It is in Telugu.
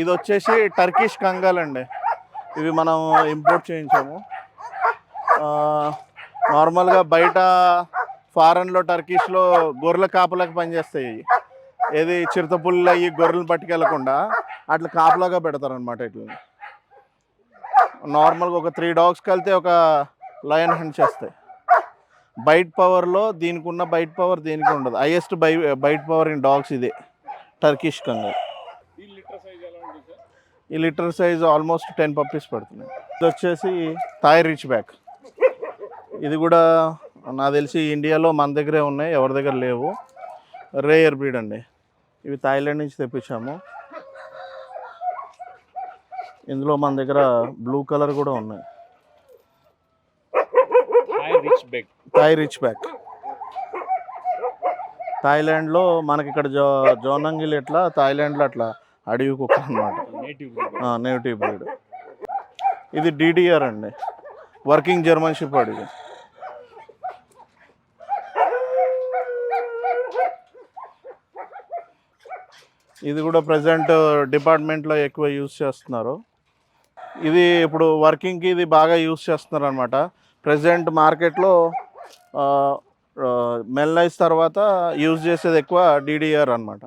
ఇది వచ్చేసి టర్కిష్ కంగాల్ అండి. ఇవి మనం ఇంపోర్ట్ చేయించాము. నార్మల్గా బయట ఫారెన్లో టర్కిష్లో గొర్రెల కాపలాకి పనిచేస్తాయి. ఏది చిరుతపుల్లు అయ్యి గొర్రెలు పట్టుకెళ్ళకుండా అట్లా కాపలాగా పెడతారనమాట ఇట్లా నార్మల్గా ఒక త్రీ డాగ్స్ కలితే ఒక లయన్ హండ్ చేస్తాయి. బైట్ పవర్లో దీనికి ఉన్న బైట్ పవర్ దీనికి ఉండదు. Highest by bite power in dogs ఇదే. టర్కిష్ కంగా ఈ లీటర్ సైజ్ ఎలా ఉంటుంది సార్ ఈ litter size almost ten puppies పడుతున్నాయి. ఇది వచ్చేసి థాయ్ రిచ్ బ్యాక్. ఇది కూడా నాకు తెలిసి ఇండియాలో మన దగ్గరే ఉన్నాయి ఎవరి దగ్గర లేవు. రేయర్ బ్రీడ్ అండి. ఇవి థాయిలాండ్ నుంచి తెప్పించాము. ఇందులో మన దగ్గర బ్లూ కలర్ కూడా ఉన్నాయి. Thai ridgeback. థాయిలాండ్లో మనకి ఇక్కడ జో జోనంగిల్ ఎట్లా థాయిలాండ్లో అట్లా. అడవి కుక్క అనమాట నేటివ్ బ్రీడ్. ఇది డిడిఆర్ అండి. వర్కింగ్ జర్మన్ షిపర్డ్ ఇది. ఇది కూడా ప్రజెంట్ డిపార్ట్మెంట్లో ఎక్కువ యూజ్ చేస్తున్నారు. ఇది ఇప్పుడు వర్కింగ్కి ఇది బాగా యూజ్ చేస్తున్నారు అనమాట ప్రజెంట్ మార్కెట్లో మెల్లైస్ తర్వాత యూజ్ చేసేది ఎక్కువ డిడిఆర్ అనమాట